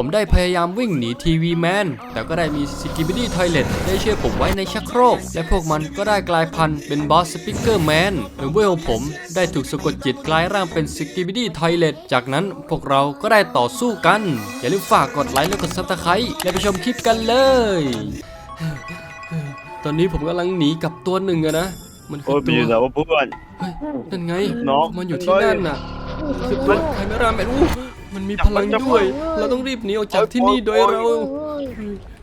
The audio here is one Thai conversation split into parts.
ผมได้พยายามวิ่งหนีทีวีแมน แต่ก็ได้มีสกิบิดี้ทอยเลตได้ช่วยผมไว้ในชักโครก และพวกมันก็ได้กลายพันธุ์เป็นบอสสปิเกอร์แมนหรือเวลผมได้ถูกสะกดจิตกลายร่างเป็นสกิบิดี้ทอยเลตจากนั้นพวกเราก็ได้ต่อสู้กัน อย่าลืมฝากกดไลค์และกดซับสไครต์และไปชมคลิปกันเลย ตอนนี้ผมกำลังหนีกับตัวหนึ่งอะนะ มันคืโอ้อยไปตัอยู่ไหนววะเพื่อน เฮ้ยนั่นไงน้อง มันอยู่ที่นั่นน่ะคือตัวไคเมราแมนอู้ มันมีพลังด้วย เราต้องรีบหนีออกจากที่นี่โดยเรา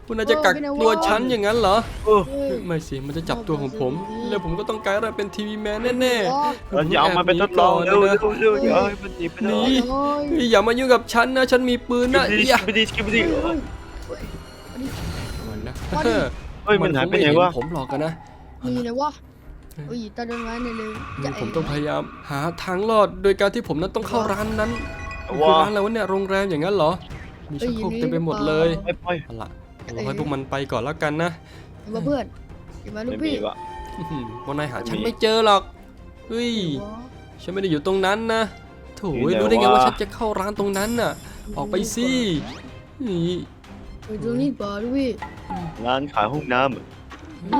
คุณอาจจะกักตัวฉันอย่างนั้นเหรอ เออ ไม่สิ มันจะจับตัวของผม แล้วผมก็ต้องกลายร่างเป็นทีวีแมนแน่ๆเราจะเอามันไปทดลองเร็วเร็วเร็วเดี๋ยวให้มันหนีไปหเลนียเฮ้ยอย่ามายุ่งกับฉันนะ ฉันมีปืนนะสกิปอย่าปี้ดีสกิปปี้ดีมันนะเฮ้ยมันหายไปไหนวะผมหลอกกันนะมีเลยวะเอ้ยตาเดินมาเนี่ยเลยจะผมต้องพยายามหาทางรอดโดยการที่ผมนั้นต้องเข้าร้านนั้น คือว้าร้านอะไรวะเนี่ยโรงแรมอย่างนั้นเหรอ มีชักโครกเต็มไปหมดเลยไปไปเอาล่ะเราให้พวกมันไปก่อนแล้วกันนะมาเพื่อนอย่ามาลูไม่กมีพี่วะอื้อหือวันนายหาฉันไม่มีไม่เจอหรอกเฮ้ย ฉันไม่ได้อยู่ตรงนั้นนะโถูอยู่ไหนรู้ได้ไงวะ ว่าฉันจะเข้าร้านตรงนั้นน่ะ ออกไปสินี่ไปตรงนี้ดีกว่าลูกพี่ร้านขายห้องน้นี่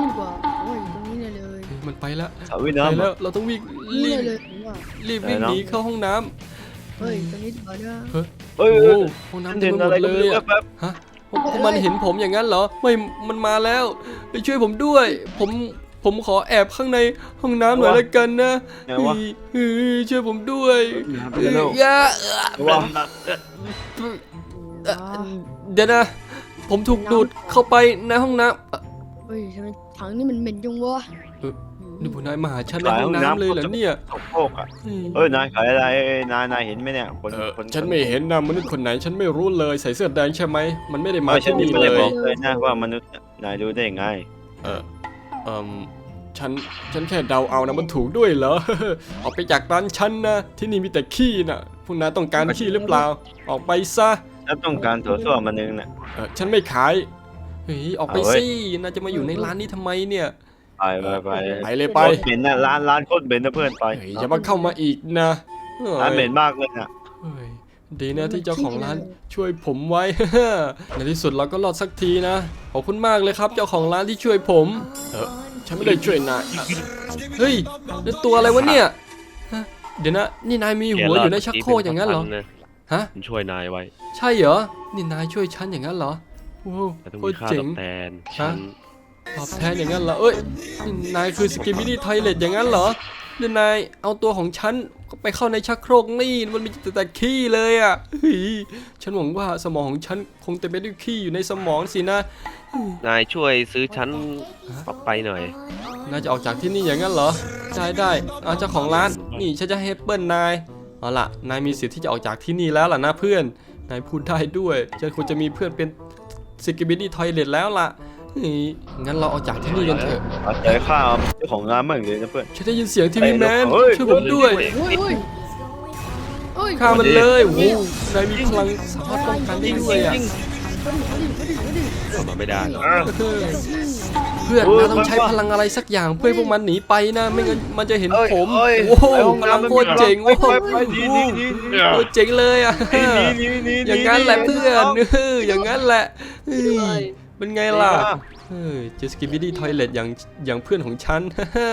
ดีกว่าโอ้ยตรงนี้เนี่ยเลยเฮ้ยมันไปแล้วำสระว่ายไปน้ำแล้อะ วเราต้องวิ่งนี่รีบเลยว่ารีบวิ่งไหนหนีเนาะเข้าห้องน้ำ เฮ้ยตรงนี้ดีกว่านะเฮ้ยเฮ้ยโอ้เฮ้ยห้องฉันน้ำเต็เห็มนไปหมอะไรดก็เลไม่ยรู้อะแป๊บฮะพวกพวกมันเห็นผมอย่างนั้นเหรอไม่มันมาแล้วไปช่วยผมด้วย ผมผมขอแอบข้างในห้องน้ำหน่อยละกันนะไหนวะเฮ้ยช่วยผมด้วยไปกันแล้วอย่าว้าเอ่อเดี๋ยวนะ ผมถูกดูดเข้าไปในห้องน้ำเอ่อเฮ้ยทำไมถังนี่มันเหม็นจังวะ นี่ผู้นายมาหาฉันในห้องน้ำเลยเหรอเนี่ยตกโลกอะเอ้ยนายขายอะไรเอ้ยนายนายเห็นไหมเนี่ยคนเออคนฉันไม่เห็นนะมนุษย์คนไหนฉันไม่รู้เลยใส่เสื้อแดงใช่ไหมมันไม่ได้มาไม่ฉันที่ไม่นี่ได้เลบยอกเลยนะว่ามนุษย์นายรู้ได้ไงเออเอมฉันฉันแค่เดาเอานะมันถูกด้วยเหรอออกไปจากร้านฉันนะที่นี่มีแต่ขี้น่ะพวกนายต้องการขี้หรือเปล่า ออกไปซะฉันต้องการถั่วส้วมมันนึงน่ะเออฉันไม่ขายเฮ้ยออกไปเอาเว้ยสิน่าจะมาอยู่ในร้านนี้ทำไมเนี่ย ไปไปไปไปเลยไป โคตรเหม็นน่ะร้านร้านโคตรเหม็นนะเพื่อนไปเฮ้ยอย่ามาเข้ามาอีกนะเฮ้ยร้านเหม็นมากเลยน่ะเฮ้ยดีนะที่เจ้าของร้านช่วยผมไว้ ในที่สุดเราก็รอดสักทีนะ ขอบคุณมากเลยครับ เจ้าของร้านที่ช่วยผม เออฉันไม่ได้ช่วยนายเฮ้ยนี่ตัวอะไรวะเนี่ยฮะเดี๋ยวนะ นี่นายมีหัวอยู่ในชักโครกอย่างนั้นเหรอ ฮะฉันช่วยนายไว้ใช่เหรอ นี่นายช่วยฉันอย่างนั้นเหรอโอ้โหแต่ต้องโคมีตรค่าเจ๋ตง อบแทนฉัน ตอบแทนอย่างนั้นเหรอเอ้ยนี่นายคือสกิมิดี้ไทเลตอย่างนั้นเหรอเดี๋ยวนายเอาตัวของฉันไปเข้าในชักโครกนี่มันมีแต่แต่ขี้เลยอะเฮ้ยฉันหวังว่าสมองของฉันคงเต็มไปด้วยขี้อยู่ในสมองสินะ นายช่วยซื้อฉันไปหน่อย นายจะออกจากที่นี่อย่างนั้นเหรอได้ได้เอาเจ้าของร้านนี่ฉันจะให้เปิ้ลนายเอาล่ะนายมีสิทธิ์ที่จะออกจากที่นี่แล้วล่ะนะเพื่อนนายพูดได้ด้วยฉันควรจะมีเพื่อนเป็นสกิบิดี้ทอยเลตแล้วล่ะ เฮ้ยงั้นเราออกจากที่นี่กันเถอะเอาใจข้าวเจ้าของร้านมากเลยนะเพื่อน ฉันได้ยินเสียงทีวีแมนเฮ้ย ช่วยผมด้วยเฮ้ยเฮ้ยเฮ้ยฆ่ามันเลยโอ้โหนายมีพลังสามารถป้องกันได้ด้วยอะเข้ามาไม่ได้หรอกอะเออเพื่อนนายต้องใช้พลังอะไรสักอย่างเพื่อให้พวกมันหนีไปนะไม่งั้นมันจะเห็นเอ้ยผมเอ้ยโอ้โหไปห้องพลังน้ำโคตรเจ๋งไปโอ้โหไปไปหนีหนีหนีหนี โคตรเจ๋งเลยอะหนีหนีหนีอย่างนั้นแหละเพื่อนเอออย่างนั้นแหละเฮ้ย เป็นไงล่ะเฮ้ยเจสกิบิดี้ทอยเลตอย่างอย่างเพื่อนของฉันอะฮะ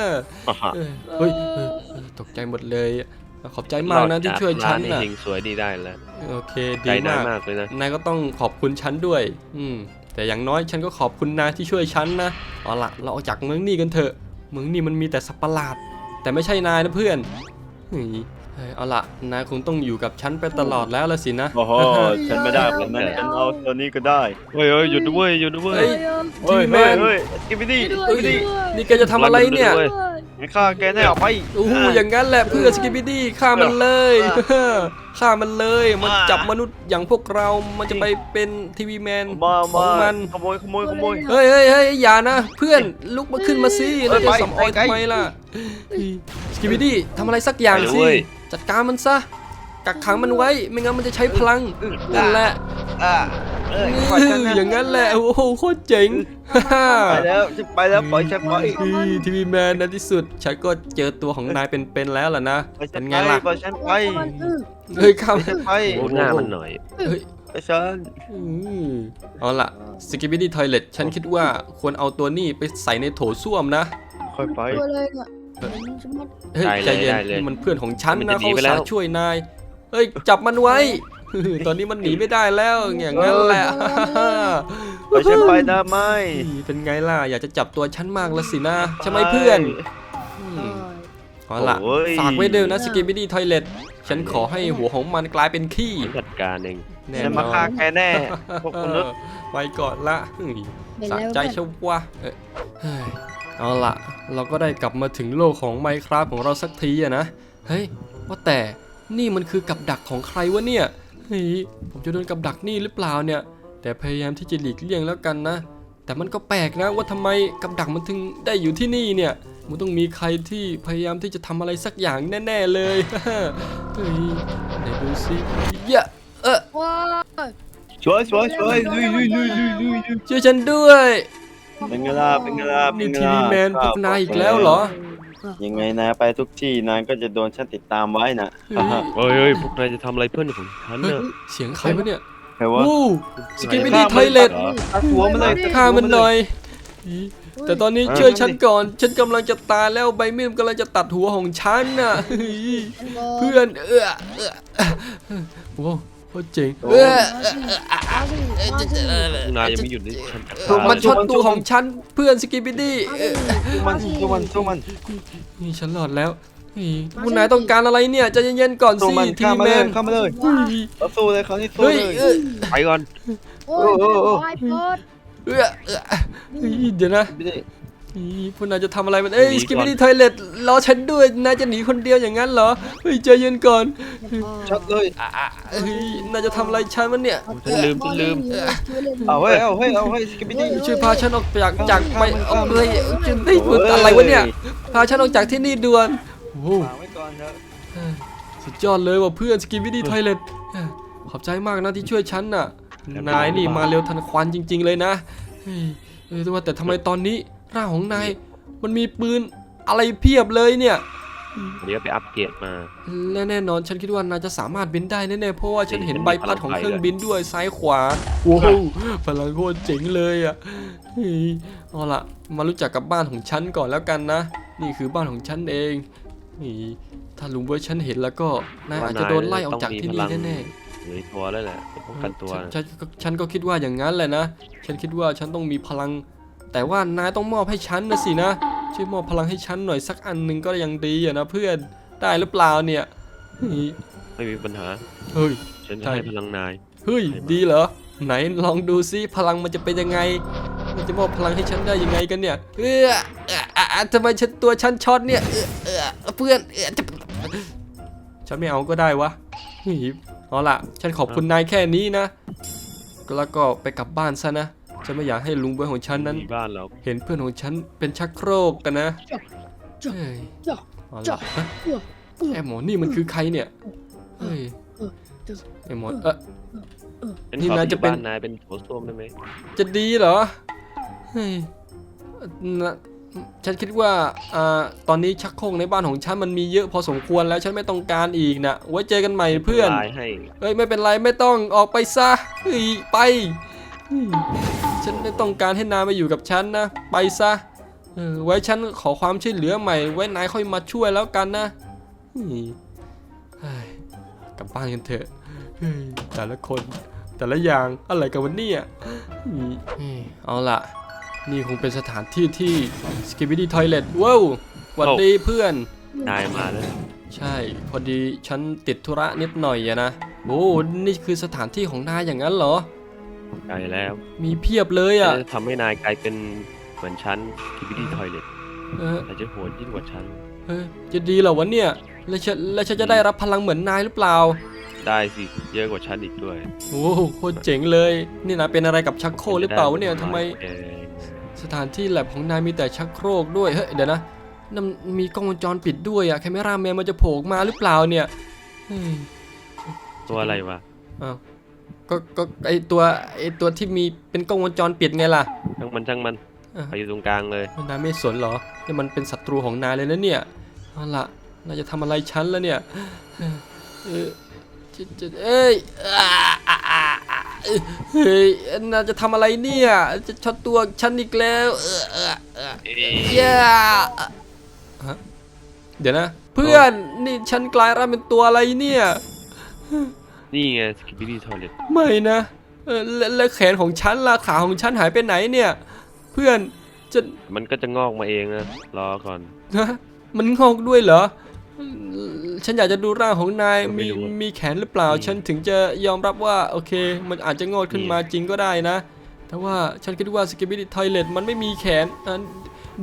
เออเฮ้ยเออเออตกใจหมดเลย ขอบใจมากนะที่ช่วยฉันร้าน่ะเฮงสวยดีได้แล้วโอเคใจดีนายมากมากเลยนะนายก็ต้องขอบคุณฉันด้วย อืมแต่อย่างน้อยฉันก็ขอบคุณนายที่ช่วยฉันนะเอาละเราออกจากเมืองนี่กันเถอะ เมืองนี่มันมีแต่สัตว์ประหลาด แต่ไม่ใช่นายนะเพื่อนเฮ้ยเฮ้ยเอาละนายคงต้องอยู่กับฉันไปตลอดแล้วละสินะ โอ้โหฉันไม่ได้แบบนั้นฉันเอาตัวนี้ก็ได้เฮ้ยเฮ้ยหยุดด้วยหยุดด้วยเฮ้ย เฮ้ยแมเฮ้ยนเฮ้ยกินไปดิเอ้ยนี่แกจะทำอะไรเนี่ยว้ไม่ฆ่าแกแน่ออกไปโอ้โหอย่างนั้นแหละเพื่อสกิบิดี้ฆ่ามันเลยฆ่ามันเลยมันจับมนุษย์อย่างพวกเรา มันจะไปเป็นทีวีแมนมาของมามัน ขโมยขโมยขโมย เฮ้ยเฮ้ยเฮ้ยอย่านะ เพื่อนลุกมาขึ้นมาสิเอ้แล้วยจะไปสำออยไปไกล ทำไมล่ะสกิบิดี้ทำอะไรสักอย่างไปเลยสิเว้ย จัดการมันซะ กักขังมันไว้ ไม่งั้นมันจะใช้พลังนั่นแหละอะเอ้ยปล่อยฉันนะอย่างนั้นแหละ โอ้โหโคตรเจ๋งไปแล้วฉันไปแล้วปล่อยฉันไปทีวีแมนในที่สุดฉันก็เจอตัวของนายเป็นๆแล้วล่ะนะปล่อยฉัเป็นนไปไงล่ะปล่อยฉันไปเฮ้ยข้ามปล่อยฉันไปโอ้หน้ามันหน่อยเฮ้ยไอ้ฉันอืมเอาล่ะสกิบิดี้ทอยเลตฉันคิดว่าควรเอาตัวนี้ไปใส่ในโถส้วมนะ ค่อยไปตัวเลยเนี่ยเห็น ฉันว่าเฮ้ยได้ใจเลยเย็นได้เลยนี่มันเพื่อนของฉันมันนะจะหนีเขาไปอุตแล้สาวห์ช่วยนายเฮ้ยจับมันไว้ ตอนนี้มันหนีไม่ได้แล้วอย่างนั้นแหละไปฉันไปได้ไหมเป็นไงล่ะอยากจะจับตัวฉันมากแล้วสินะใช่ไหมเพื่อนอืม เออเอาล่ะโอ้ย ฝากไว้เดิมนะสกิบิดี้ทอยเลตฉันขอให้หัวของมันกลายเป็นขี้ผมจัดการเอง แน่ฉันนมาอฆ่านแกแน่พวกมนุษย์ไปก่อนละเฮ้ยเป็นสะแล้วใจชะวะเอ้ยเฮ้ย เอาล่ะเราก็ได้กลับมาถึงโลกของไมค r a f t ของเราสักทีอะนะ เฮ้ย ว่าแต่นี่มันคือกับดักของใครวะเนี่ย เฮ้ย ผมจะโดนกับดักนี่หรือเปล่าเนี่ย แต่พยายามที่จะหลีกเลี่ยงแล้วกันนะ แต่มันก็แปลกนะว่าทำไมกับดักมันถึงได้อยู่ที่นี่เนี่ย มันต้องมีใครที่พยายามที่จะทำอะไรสักอย่างแน่ๆเลย เฮ้ยไหนดูสิเยอะเออว้าวช่วยช่วยช่วยลุยลุยลุยลุยลุยลุยช่วยฉันด้วย เป็นไงล่ะเป็นไงล่ะเป็นี่นไงทีล่ะวีแมนพวกนายอีกแล้วเหรอยังไงนายไปทุกที่นายก็จะโดนฉันติดตามไว้นะเฮ้ยเฮ้ยเฮ้ยพวกนายจะทำอะไรเพื่อนของฉันเฮ้ยเนี่ยเสียงใครวะเนี่ยใครวะ วู้สกิปไม่ปี้ได้ทอยเล็ตตัดหัวมันเลยฆ่ามันหน่อย แต่ตอนนี้ช่วยฉันก่อน ฉันกำลังจะตายแล้วใบมีดกำลังจะตัดหัวของฉันน่ะเฮ้ยเพื่อนเออเออโอ้ โหโคตรเจ๋งเออมาสิมาสิพวกนายยังไม่หยุดเลยฉันจัดการมันช็อตตัวของฉันเพื่อนสกิปปี้ดี้มาสิสู้มันสู้มันสู้มัน นี่ฉันหลอดแล้วเฮ้ยคุณนายต้องการอะไรเนี่ยใจเย็นๆก่อนสู้สิมันทีเข้าวีมาแมเลยนเข้ามาเลยเฮ้ยเราสู้เลยคราวนี้สู้เฮ้ยเลยเออไปก่อนโอ้ยโอ้โอ้โอ้ไอ้เพิร์ดเออเออเฮ้ยเดี๋ยวนะ ไม่ได้อี พวกนายจะทำอะไรมัน เอ้ยสกิปปี้ทอยเล็ตรอฉันด้วย นายจะหนีคนเดียวอย่างนั้นเหรอ เฮ้ยใจเย็นก่อนช็อตเลยอะอะเฮ้ยนายจะทำอะไรฉันมันเนี่ย ฉันลืมฉันลืม เอาเฮ้ยเอาเฮ้ยเอาเฮ้ยสกิปปี้ดี้ช่วยพาฉันออกจากจากไปเอาเฮ้ยจะได้พูดอะไรวะเนี่ย พาฉันออกจากที่นี่ด่วนโอ้โหฝากไว้ก่อนเถอะสุดยอดเลยว่ะเพื่อนสกิปปี้ทอยเล็ตขอบใจมากนะที่ช่วยฉันน่ะ นายนี่มาเร็วทันควันจริง ๆ เลยนะเฮ้ยเออแต่ว่าแต่ทำไมตอนนี้ ร่างของนายมันมีปืนอะไรเพียบเลยเนี่ย เดี๋ยวไปอัปเกรดมา และแน่นอนฉันคิดว่านายจะสามารถบินได้แน่ๆเพราะว่าฉันเห็นมันมีใบพัดของพลังไฟเครื่องบินด้วยซ้ายขวาโว้วพลังโคตรเจ๋งเลยอะเฮ้ยเอาล่ะ มารู้จักกับบ้านของฉันก่อนแล้วกันนะ นี่คือบ้านของฉันเองนี่ถ้าลุงเบิร์ตฉันเห็นแล้วก็นายอาจจะโดนไล่ออกจากที่นี่แน่อยู่ในตัวแล้วแหละป้องกันตัวๆฉันฉันก็ฉันก็คิดว่าอย่างนั้นแหละนะ ฉันคิดว่าฉันต้องมีพลัง แต่ว่านายต้องมอบให้ฉันนะสินะ ช่วยมอบพลังให้ฉันหน่อยสักอันหนึ่งก็ยังดีอะนะเพื่อน ได้หรือเปล่าเนี่ยเฮ้ยไม่มีปัญหา เฮ้ย ฉันจะใช่ ให้พลังนาย เฮ้ยใช่ไหมดีเหรอ ไหนลองดูซิพลังมันจะเป็นยังไง มันจะมอบพลังให้ฉันได้ยังไงกันเนี่ยเออเอออะอะทำไมฉันตัวฉันช็อตเนี่ยเออเออเพื่อนเออจะฉันไม่เอาก็ได้วะเฮ้ยเอาล่ะ ฉันขอบคุณนายแค่นี้นะ แล้วก็ไปกลับบ้านซะนะ ฉันไม่อยากให้ลุงเบอร์ของฉันนั้นมีบ้านเราเห็นเพื่อนของฉันเป็นชักโครกกันนะเฮ้ยจ้ะเอาจ้ะล่ะฮะไอหมอนี่มันคือใครเนี่ยเฮ้ยเออเออไอหมอเออ ฉันนี่ขอไปนายอจะยู่เป็น บ้านนายเป็นโถส้วมได้ไหมจะดีเหรอเฮ้ยนะฉันคิดว่าอ่าตอนนี้ชักโครกในบ้านของฉันมันมีเยอะพอสมควรแล้วฉันไม่ต้องการอีกนะไว้เจอกันใหม่เพื่อน ลายให้เฮ้ยไม่เป็นไรไม่ต้องออกไปซะเฮ้ยไปเฮ้ยฉัน ไม่ต้องการให้นายมาอยู่กับฉันนะ ไปซะเออไว้ฉันขอความช่วยเหลือใหม่ ไว้นายค่อยมาช่วยแล้วกันนะเฮ้ยเฮ้ยกลับบ้านกันเถอะเฮ้ยแต่ละคนแต่ละอย่างอะไรกันวันนี้อะเอาล่ะ นี่คงเป็นสถานที่ที่ s k i p p y d y Toilet ว้าวหวัดดีเพื่อนนายมาแล้วใช่ พอดีฉันติดธุระนิดหน่อยอะนะโอ้นี่คือสถานที่ของนายอย่างนั้นเหรอ ใช่แล้วมีเพียบเลยฉัอะนจะทำให้นายกลายเป็นเหมือนฉันคิบิดี้ทอยเล็ตเอออาจจะโหดยิ่งกว่าฉันเออจะดีเหรอวะเนี่ย แล้วฉันแล้วฉันจะได้รับพลังเหมือนนายหรือเปล่า ได้สิเยอะกว่าฉันอีกด้วยโอ้โคตรเจ๋งเลย นี่นะเป็นอะไรกับชักโครกหรือเปล่าวะเนี่ยทำไมเออสถานที่แลบของนายมีแต่ชักโครกด้วยเฮ้ยเดี๋ยวนะนั่นมีกล้องวงจรปิดด้วยอะแคมราแมนมันจะโผล่ออกมาหรือเปล่าเนี่ยเฮ้ยตัวอะไรวะอ้าว ก็ก็ไอตัวไอตัวที่มีเป็นกล้องวงจรปิดไงล่ะ ช่างมันช่างมันอะ ไปอยู่ตรงกลางเลยนายไม่สนเหรอนี่มันเป็นศัตรูของนายเลยนะเนี่ยเอาล่ะนายจะทำอะไรฉันแล้วเนี่ยเออจะจะเอ้ยอ่าอ่าอ่าอ่าเฮ้ยน่าจะทำอะไรเนี่ยจะช็อตตัวฉันอีกแล้วเออเออเออเอ๊ะเย้ฮะเดี๋ยวนะ เพื่อนนี่ฉันกลายร่างเป็นตัวอะไรเนี่ย นี่ไงสกิปปี้ทอยเลตไม่นะเออและและแขนของฉันล่ะขาของฉันหายไปไหนเนี่ย เพื่อนจะมันก็จะงอกมาเองนะ รอก่อน ฮะมันงอกด้วยเหรอฉันอยากจะดูร่างของนายไม่มีรู้อะมีแขนหรือเปล่า อืม ฉันถึงจะยอมรับว่าโอเค มันอาจจะงอกขึ้นมาจริงก็ได้นะ แต่ว่าฉันคิดว่าสกิบิ t ทอยเลตมันไม่มีแขนอะ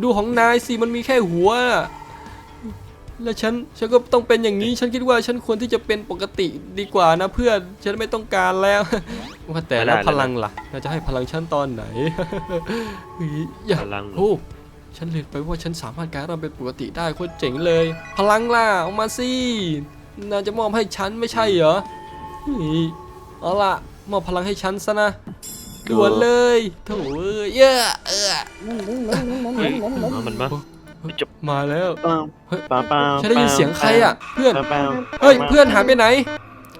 ดูของนายสิมันมีแค่หัวอะ แล้วฉันฉันก็ต้องเป็นอย่างนี้ฉันคิดว่าฉันควรที่จะเป็นปกติดีกว่านะเพื่อนฉันไม่ต้องการแล้วว่าแต่แล้วพลังล่ะเราจะให้พลังฉันตอนไหนเฮ้ยอย่าพลังโอ้ฉันลืมไปว่าฉันสามารถกลายร่างเป็นปกติได้โคตรเจ๋งเลย พลังล่ะออกมาสิน่าจะมอบให้ฉันไม่ใช่เหรอเฮ้ยเอาล่ะมอบพลังให้ฉันซะนะด่วนเลยโถ่เอ้ยเยอะเออเฮ้ยเอามันมา มาแล้วปังเฮ้ยปังปังฉันได้ยินเสียงใครอะ เพื่อนปังปังเฮ้ยเพื่อนหายไปไหน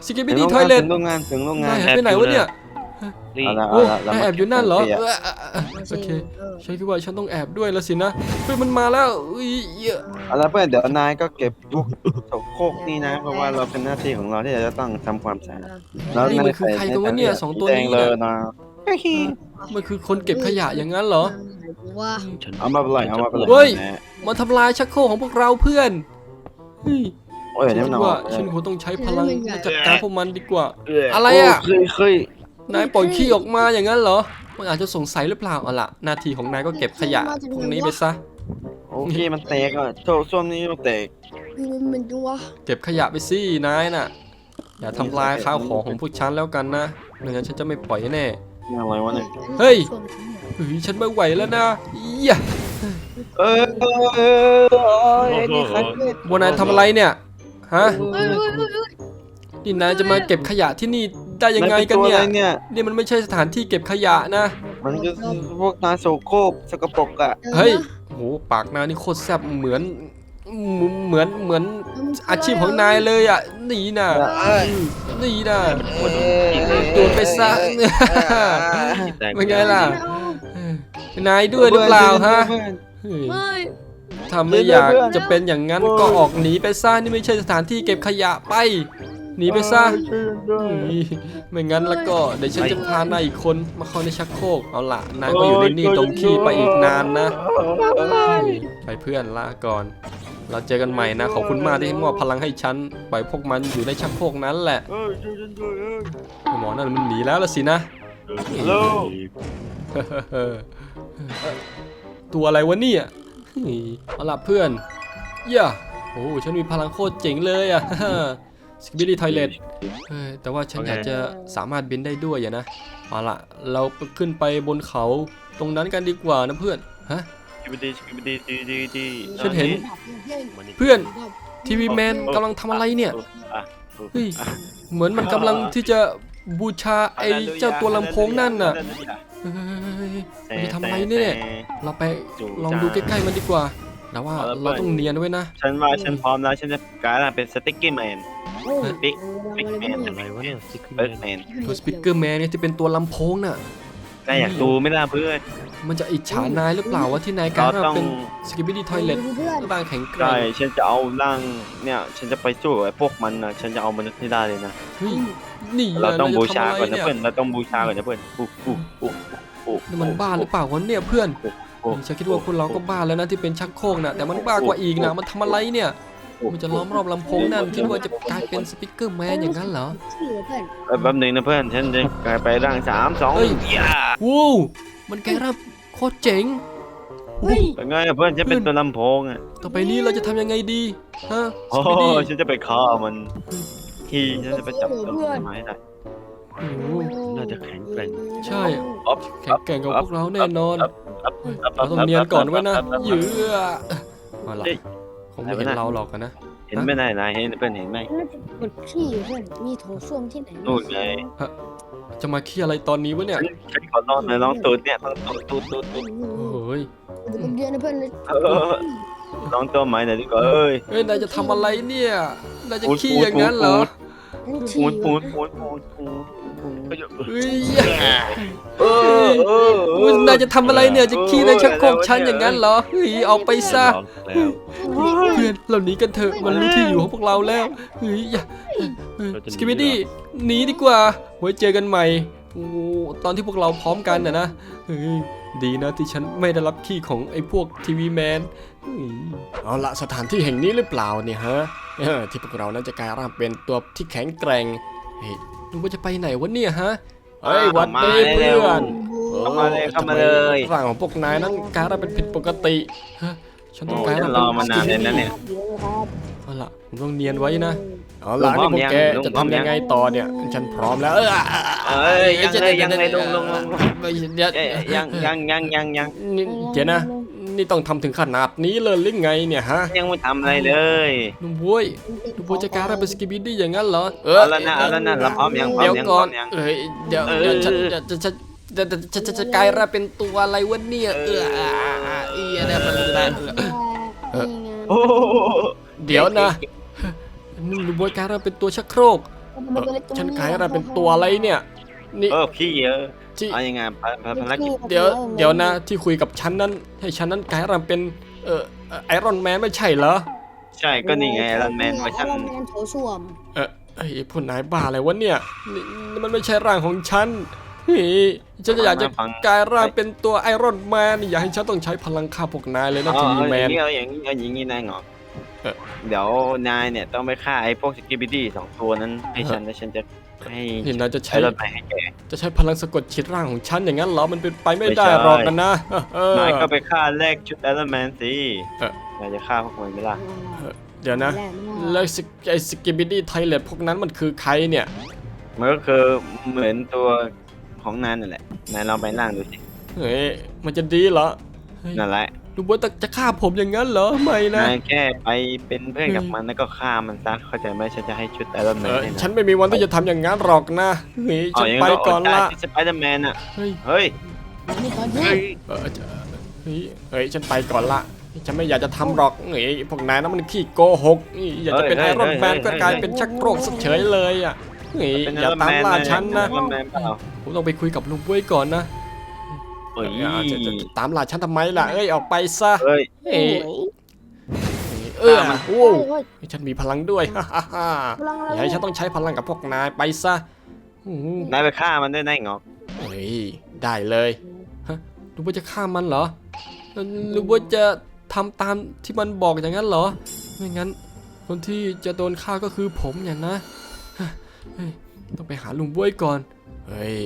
สกิปถึปี้งดีโรงทอยเลงานทถึงโรงงานถึงโรงงานนายหายไปไหนวะเนี่ยนี่เอาละโอ้เอาละเรานายมาแอบอยู่นั่นเหรอเก็บเออเออเออโอเคฉันคิดว่าฉันต้องแอบด้วยแล้วสินะเฮ้ยมันมาแล้วอุ้ยเยอะเอาละเพื่อนเดี๋ยวนายก็เก็บพวกโสโครกนี่นะ เพราะว่าเราเป็นหน้าที่ของเราที่จะต้องทำความสะอาดแล้วนี่มันคือใครกันวะเนี่ยสองตัวนี้แดงเลยเนี่ยนะมันคือคนเก็บขยะอย่างนั้นเหรอ ว่าฉันเอามาเลยเอามาเลยเฮ้ย นะมาทำลายชักโครกของพวกเราเพื่อนเฮ้ยโอ้ยฉันนี่คิมันดอว่าอกฉันคงต้องใช้พลังมาจัดการพวกมันดีกว่าเอออะไรอะเคยเคยนายปล่อยขี้ออกมาอย่างนั้นเหรอ มันอาจจะสงสัยหรือเปล่าเอาล่ะหน้าที่ของนายก็เก็บขยะพวกนี้ไปซะ โอเคมันแตกอะโถส้วมนี้มันแตก มันดูว่าเก็บขยะไปสินายน่ะ อย่าทำลายข้าวของของพวกฉันแล้วกันนะไม่งั้นฉันจะไม่ปล่อยแน่ อะไรวะเนี่ยเฮ้ยเฮ้ยฉันไม่ไหวแล้วนะอียะเออเออเออโอ้ยนี่ใครเนี่ยบัวนายทำอะไรเนี่ยฮะเฮ้ยเฮ้ยเฮ้ยเฮ้ยนี่นายจะมาเก็บขยะที่นี่ได้ยังไงกันเนี่ยมัป็ตัวอะไรเนี่ย นี่มันไม่ใช่สถานที่เก็บขยะนะ มันก็พวกนายโสโครกสกปรกอะ เฮ้ยโหปากนายนี่โคตรแซ่บเหมือน เหมือนเหมือนอาชีพของนายเลยอะนี่นะนี่นะตัวไปซะแตกเป็นไงล่ะนายด้วยหรือเปล่าฮะเฮ้ยเฮ้ยถ้าไม่อยากจะเป็นอย่างนั้นก็ออกหนีไปซะนี่ไม่ใช่สถานที่เก็บขยะไป หนีไปซะไม่งั้นแล้วก็เดี๋ยวฉันจะพานายอีกคนมาเข้าในชักโครกเอาละนายก็อยู่ในนี่ตรงขี้ไปอีกนานนะ ไปเพื่อนลาก่อน เราเจอกันใหม่นะ ขอบคุณมากที่มอบพลังให้ฉันปล่อยพวกมันอยู่ในชักโครกนั้นแหละไอ้หมอนั่นมันหนีแล้วละสินะ ตัวอะไรวะเนี่ยเฮ้ยเอาล่ะเพื่อน เย่าโอ้ฉันมีพลังโคตรเจ๋งเลยอะ สกิบิลี่ทอยเลตแต่ว่าฉันอยากจะสามารถบินได้ด้วยอะนะเอาล่ะเราขึ้นไปบนเขาตรงนั้นกันดีกว่านะเพื่อน ฮะสกิปดีสกิปดีดีดีดีฉันเห็นมันนี่เพื่อนทีวีแมนกำลังทำอะไรเนี่ยอะเฮ้ยเหมือนมันกำลังที่จะบูชาไอ้เจ้าตัวลำโพงนั่นน่ะเฮ้ยมันจะทำอะไรเนี่ยเราไปลองดูใกล้ๆมันดีกว่า แต่ว่าเราต้องเนียนไว้นะ ฉันว่าฉันพร้อมแล้วฉันจะกลายร่างเป็นสติ๊กเกอร์แมนบิ๊กบิ๊กแมนอะไรวะเนี่ยซิกเบิร์ดแมนตัวสปิเกอร์แมนเนี่ยที่เป็นตัวลำโพงน่ะนายอยากดูไหม่ล่ะเพื่อน มันจะอิจฉานายหรือเปล่าว่าที่นายกลาเรายต้องเป็นสกิบิดี้ทอยเลตร่างแข็งแกร่ใช่งฉันจะเอาร่างเนี่ยฉันจะไปสู้กับไอ้พวกมันนะฉันจะเอามันให้ได้เลยนะเฮ้ยนี่เราต้องจะบูทำชาอะไรก่อนนะเนี่ยเพื่อนเราต้องบูชาก่อนนะเพื่อนปุ๊บปุ๊บปุ๊บปุ๊บนี่มันบ้าหรือเปล่าวะเนี่ยเพื่อนปุ๊บ ฉันคิดว่าพวกเราก็บ้าแล้วนะที่เป็นชักโครกน่ะแต่มันบ้ากว่าอีกนะมันทำอะไรเนี่ย มันจะล้อมรอบลำโพงนั่นคิดว่าจะกลายเป็นสปิเกอร์แมนอย่างนั้นเหรอเออแป๊บหนึงนะเพื่อนฉันจะกลายไปร่างสามสองเฮ้ยย่าว้าวมันแกร่างโคตรเจ๋ง เฮ้ยเป็นไงอะเพื่อนฉันเป็นตัวลำโพงอะต่อไปนี้เราจะทำยังไงดีฮะสโอ้ปิดี้ฉันจะไปฆ่ามันที่ฉันจะไปจับต้นไม้ได้ โอ้โห น่าจะแข็งแกร่ง ใช่ อ๊อบ แข็งแกร่งกว่าพวกเราแน่นอน อ๊อบ เฮ้ยอ๊อบเราต้องเนียนก่อนไว้นะอ๊อบอ๊อบเยือเอาล่ะเฮ้ยคงไม่เห็นเราหรอกนะ เห็นไหมนายนายเห็นเพื่อนเห็นไหมน่าจะกดขี้เพื่อนมีโถส้วมที่ไหนนู่นไงจะมาขี้อะไรตอนนี้วะเนี่ยฉันฉันขอลองหน่อยลองตูดเนี่ยลองตูดตูดตูดตูดโอ้ยเดือนนะเพื่อนเลยเออลองตัวใหม่หน่อยดีกว่าเอ้ยเฮ้ยนายจะทำอะไรเนี่ยนายจะขี้อย่างนั้นเหรอทั้งปูฉี่นปูนปูนปูนปูน เฮ้ยเออเออเออ นายจะทำอะไรเนี่ยจะขี้ในชักโครกฉันอย่างนั้นเหรอเฮ้ยออกไปซะ เพื่อนเราหนีกันเถอะมันรู้ที่อยู่ของพวกเราแล้วเฮ้ยอย่าสกิปปี้หนีดีกว่าไว้เจอกันใหม่โอ้ตอนที่พวกเราพร้อมกันนะนะเฮ้ยดีนะที่ฉันไม่ได้รับขี้ของไอ้พวกทีวีแมนเฮ้ยเอาละสถานที่แห่งนี้หรือเปล่าเนี่ยฮะเออที่พวกเรานั้นจะกลายร่างเป็นตัวที่แข็งแกร่ง เฮ้ยดูว่าจะไปไหนวะเนี่ยฮะเฮ้ยหวัดดีเพื่อนเข้ามาเลยเข้ามาเลยร่างของพวกนายนั้นกลายร่างเป็นผิดปกติฮะฉันต้องโอ้กลายฉัร่างนเป็รนอมานานเลยนะเนี่ยเอาล่ะผมต้องเนียนไว้นะเอาล่ะลุนี่งพวกแกพร้อมยังจะทำยังไงต่อเนี่ย ฉันพร้อมแล้ว เออเอ้ยยังเลยยังเลยลุงลุงลุงเดี๋ยวเอ้ยยังยังยังยังยังนี่เดี๋ยวนะ นี่ต้องทำถึงขนาดนี้เลยหรือไงเนี่ยฮะยังไม่ทำอะไรเลยลุงบุ้ยลุงบุ้ยจะกลายร่างเป็นสกิบิดี้อย่างนั้นเหรอเออเอาแล้วนะเอาแล้วนะเราพร้อมยังพร้อมเดี๋ยวยังก่อนพร้อมยัง เอ้ยเดี๋ยวเออ เดี๋ยวฉันจะจะจะจะจะจะจะจะกลายร่างเป็นตัวอะไรวะเนี่ยเออเอียเนี่ยมันจะได้โอ้โหเดี๋ยวนะนี่ลุงบุ้ยกลายร่างเป็นตัวชักโครก เอ่อฉันกลายร่างเป็นตัวอะไรเนี่ย นี่ เออพี่เออที่ เอายังไงภาภาภารกิจเดี๋ยวเดี๋ยวนะที่คุยกับฉันนั้น ให้ฉันนั้นกลายร่างเป็นเอ่อไอรอนแมนไม่ใช่เหรอใช่ก็นี่ไงรันแมนเวอร์ชันไอรอนแมนโถส้วมเออไอ้พวกนายบ้าอะไรวะเนี่ยนี่นี่มันไม่ใช่ร่างของฉันเฮ้ยฉันจะอยากจะกลายร่างเป็นตัวไอรอนแมนอย่าให้ฉันต้องใช้พลังฆ่าพวกนายเลยนะอ๋อทีวีเอาแมอนย่างนี้เอาอย่างนี้เอาอย่างนี้นายเหรอเออ เดี๋ยวนายเนี่ยต้องไปฆ่าไอ้พวกสกิบิดี้สองตัวนั้นให้ฉันแล้วฉันจะให้นี่นายจะใช้ใช้รถไปให้แก จะใช้พลังสะกดจิตร่างของฉันอย่างนั้นเหรอ มันเป็นไปไม่ได้ไม่ใช่ หรอกกันนะเออ นายก็ไปฆ่าแลกชุดไอรอนแมนสิเออ นายจะฆ่าพวกมันไหมล่ะเดี๋ยวนะแล้วสกไอสกิบิดี้ไทเลตพวกนั้นมันคือใครเนี่ย มันก็คือเหมือนตัวของนายนั่นแหละ นายลองไปนั่งดูสิ เฮ้ย มันจะดีเหรอเฮ้ยนั่นแหละ ลุงบวยจะฆ่าผมอย่างนั้นเหรอไม่นะนายแค่ไปเป็นเพื่อนกับมันแล้วก็ฆ่ามันซะเข้าใจไหมฉันจะให้ชุดไอรอนแมเอนอให้นะฉันไม่มีวันที่จะทำอย่างนั้นหรอกนะเฮ้ยอ๋อฉันยังไปไงก่อนละสไปเดอร์แมนอะเฮ้ยเฮ้ยนี่ก่อนดิเฮ้ยเออจะเฮ้ยเฮ้ยฉันไปก่อนละฉันไม่อยากจะทำหรอกเฮ้ยพวกนายนั้นมันขี้โกหกนี่อยากจะเป็นไอรอนแมนก็กลายเป็นชักโครกเฉยเลยอะเฮ้ยเป็นอย่าตามล่าฉันนะไอรอนแมนเปล่าผมต้องไปคุยกับลุงบวยก่อนนะ เฮ้ยเออจะจะจะตามล่าฉันทำไมล่ะเอ้ยออกไปซะเฮ้ยเอ้ยเออโอ้ฉันมีพลังด้วยฮ่าฮ่าฮ่าพลังอะไรอย่าให้ฉันต้องใช้พลังกับพวกนายไปซะโอ้โหนายไปฆ่ามันได้ไงงอกเฮ้ยได้เลยฮะลุงบัวจะฆ่ามันเหรอเอ่อลุงบัวจะทำตามที่มันบอกอย่างนั้นเหรอไม่งั้น คนที่จะโดนฆ่าก็คือผมอย่างนะฮะเฮ้ยต้องไปหาลุงบ้วยก่อน เฮ้ย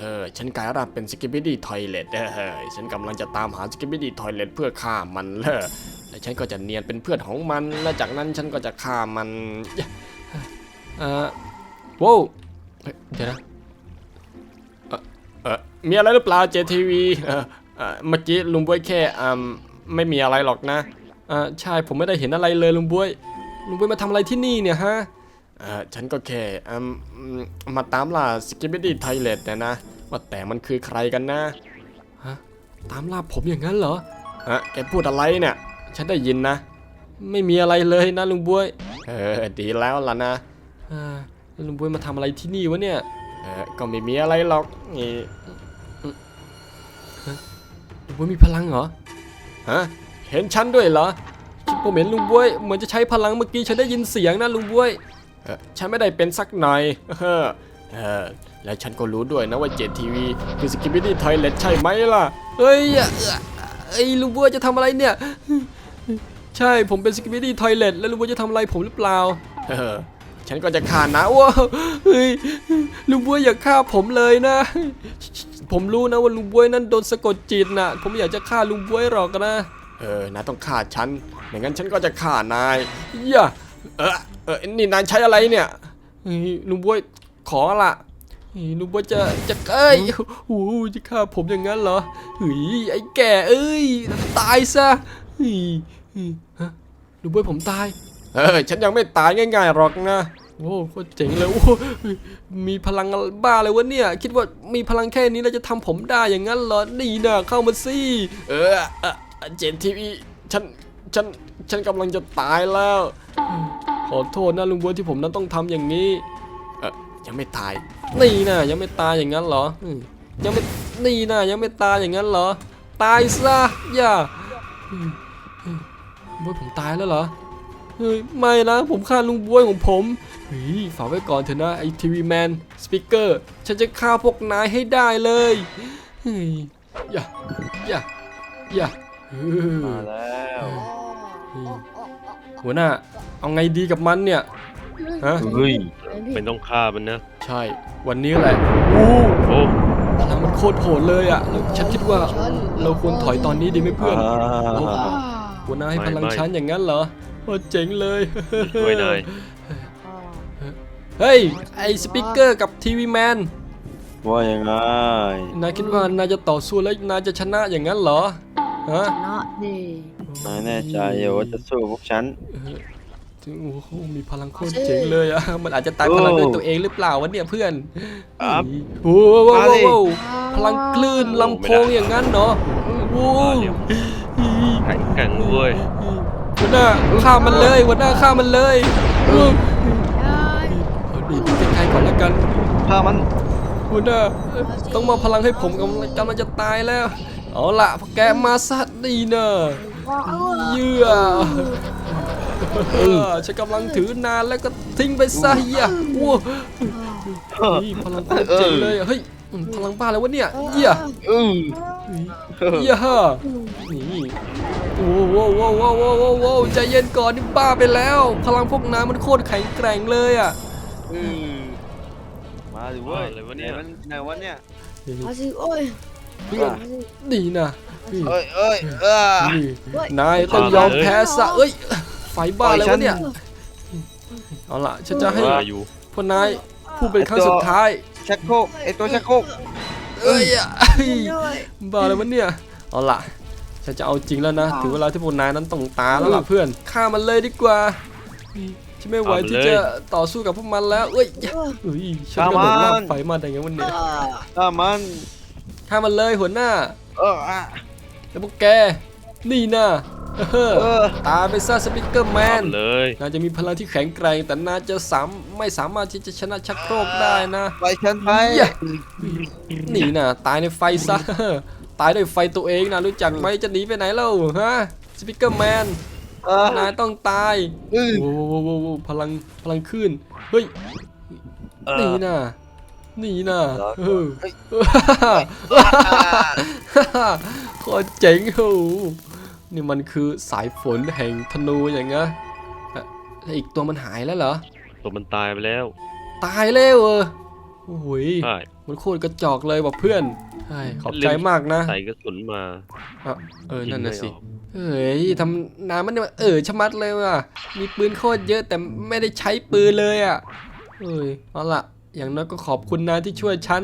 เฮ้ฉันกลายร่างเป็นสกิปปี้ดี้ทอยเลตเฮ้ยฉันกำลังจะตามหาสกิปปี้ดี้ทอยเลตเพื่อฆ่ามันเลยแล้วฉันก็จะเนียนเป็นเพื่อนของมัน และจากนั้นฉันก็จะฆ่ามันเอ่อว้าวเดี๋ยวนะเออมีอะไรหรือเปล่า JTV เออเออเมื่อกี้ลุงบวยแค่อืมไม่มีอะไรหรอกนะอ่าใช่ผมไม่ได้เห็นอะไรเลยลุงบวยลุงบวยมาทำอะไรที่นี่เนี่ยฮะ ฉันก็แค่อืมมาตามล่าสกิปปี้ไทเลตเนี่ยนะ ว่าแต่มันคือใครกันนะฮะตามล่าผมอย่างนั้นเหรอฮะแกพูดอะไรเนี่ย ฉันได้ยินนะ ไม่มีอะไรเลยนะลุงบวย เออดีแล้วล่ะนะอ่าลุงบวยมาทำอะไรที่นี่วะเนี่ยเออก็ไม่มีอะไรหรอกนี่ลุงบวยมีพลังเหรอฮะเห็นฉันด้วยเหรอผมเห็นลุงบวยเหมือนจะใช้พลังเมื่อกี้ฉันได้ยินเสียงนะลุงบวย ฉันไม่ได้เป็นสักหน่อยเออเออแล้วฉันก็รู้ด้วยนะว่าเจทีวีคือสกิปปี้ทอยเลตใช่ไหมล่ะ เฮ้ยอะเอ้ยลุงบวยจะทำอะไรเนี่ย ใช่ผมเป็นสกิปปี้ทอยเลตแล้วลุงบวยจะทำอะไรผมหรือเปล่าเออฉันก็จะฆ่านะว้าวเฮ้ยลุงบวยอย่าฆ่าผมเลยนะ ผมรู้นะว่าลุงบวยนั้นโดนสะกดจิตนะผมไม่อยากจะฆ่าลุงบวยหรอกนะ เออนายต้องฆ่าฉันไม่งั้นฉันก็จะฆ่านายอย่า เออเออนี่นายใช้อะไรเนี่ยเฮ้ยลุงบวยขอละเฮ้ยลุงบวยจะจะเอ้ยโอ้โหจะฆ่าผมอย่างนั้นเหรอเฮ้ยไอ้แก่เอ้ยตายซะเฮ้ยเฮ้ยฮะลุงบวยผมตายเออฉันยังไม่ตายง่ายๆหรอกนะโอ้โคตรเจ๋งเลยโอ้มีพลังบ้าเลยวะเนี่ย คิดว่ามีพลังแค่นี้แล้วจะทำผมได้อย่างนั้นเหรอนี่นะเข้ามาสิเออเออเจนทีวีฉันฉันฉันกำลังจะตายแล้ว ขอโทษนะลุงบัวที่ผมนั้นต้องทำอย่างนี้ เออยังไม่ตาย นี่นะยังไม่ตายอย่างนั้นเหรออืมยังไม่ นี่นะยังไม่ตายอย่างนั้นเหรอ ตายซะ อย่าอืมอืมบวยผมตายแล้วเหรอ เฮ้ย ไม่นะ ผมฆ่าลุงบวยของผมเฮ้ยฝากไว้ก่อนเถอะนะไอทีวีแมนสปิเกอร์ ฉันจะฆ่าพวกนายให้ได้เลยเฮ้ยอย่าอย่าอย่าเออมาแล้ว หัวหน้า เอาไงดีกับมันเนี่ยฮะเฮ้ยไม่ต้องฆ่ามันนะ ใช่ วันนี้แหละอู้โอ้พลังมันโคตรโหดเลยอะแล้วฉันคิดว่าเราควรถอยตอนนี้ดีไหมเพื่อนอ่าหัวหน้าให้พลังฉันอย่างนั้นเหรอโอ้เจ๋งเลยช่วยนายเฮ้ย ไอสปิเกอร์กับทีวีแมนว่ายังไงนายคิดว่านายจะต่อสู้แล้วนายจะชนะอย่างนั้นเหรอฮะชนะดิ นายแน่ใจเหรอว่าจะสู้พวกฉันเออถึงโอ้โหมีพลังโคตรเจ๋งเลยอะมันอาจจะตายพลังด้วยตัวเองหรือเปล่าวะเนี่ยเพื่อนครับโอ้โหมาดิพลังคลื่นลำโพงอย่างนั้นเนาะโอ้มาเร็วแข็งแกร่งเว้ยหัวหน้าฆ่ามันเลยหัวหน้าฆ่ามันเลยเออเอาดีดีใกล้ๆก่อนแล้วกันถ้ามันหัวหน้าเอ่อต้องมาพลังให้ผมกำลังกำลังจะตายแล้ว เอาละพวกแกมาซะดีเนอะ เยื่อเออฉันกำลังถือนานแล้วก็ทิ้งไปซะเหี้ยว้าวนี่พลังโคตรเจ๋งเลยอะเฮ้ยอืมพลังบ้าแล้ววะเนี่ยเหี้ยอือเหี้ยนี่โอ้โหโว้โว้โว้โว้โว้ใจเย็นก่อนนี่บ้าไปแล้ว พลังพวกน้ำมันโคตรแข็งแกร่งเลยอะอือมาดิเว้ยอะไรวะเนี่ยไหไหนวะเนี่ยมาสิโอ้ยเพื่อนมาสิดีนะ นี่เอ้ยเอ้ยเออนี่นายต้องยอมแพ้ซะเอ้ยไฟบ้าเลยวะเนี่ยเอาล่ะฉันจะให้ว่าอยู่พวกนายพูดเป็นครั้งสุดท้าย ชักโครกไอตัวชักโครกเอ้ยอะเฮ้ยด้วยบ้าเลยวะเนี่ยเอาล่ะฉันจะเอาจริงแล้วนะถึงเวลาที่พวกนายนั้นต้องตายแล้วล่ะเพื่อนฆ่ามันเลยดีกว่าฉันไม่ไหวที่จะต่อสู้กับพวกมันแล้วเอ้ยเฮ้ยฉันกระโดดล่ามไฟมาได้ไงวันนี้ถ้ามันฆ่ามันเลยหัวหน้า เอออะ แล้วพวกแก นี่นะเออเออตายไปซะสปิเกอร์แมนทำเลยนายจะมีพลังที่แข็งแกร่งแต่นายจะสามไม่สามารถที่จะชนะชักโครกได้นะ ไปฉันไปเหี้ยนี่นะตายในไฟซะตายด้วยไฟตัวเองนะรู้จักไหมจะหนีไปไหนเล่าฮะสปิเกอร์แมนเออนายต้องตายอือโว้โวโวโวพลังพลังขึ้นเฮ้ยเออนี่นะ นี่นะเออโคตรเจ๋งโอ้โหนี่มันคือสายฝนแห่งธนูอย่างเงี้ยอ่อแล้วอีกตัวมันหายแล้วเหรอ ตัวมันตายไปแล้ว ตายแล้วเออโอ้ยมันโคตรกระจอกเลยว่ะเพื่อนใช่ขอบใจมากนะ ใส่กระสุนมาเออ นั่นน่ะสิยิงไม่ออกเฮ้ยทำนานมันเนี่ยเออชะมัดเลยว่ะ มีปืนโคตรเยอะแต่ไม่ได้ใช้ปืนเลยอะ เอ้ย เอาละ อย่างน้อยก็ขอบคุณนะที่ช่วยฉัน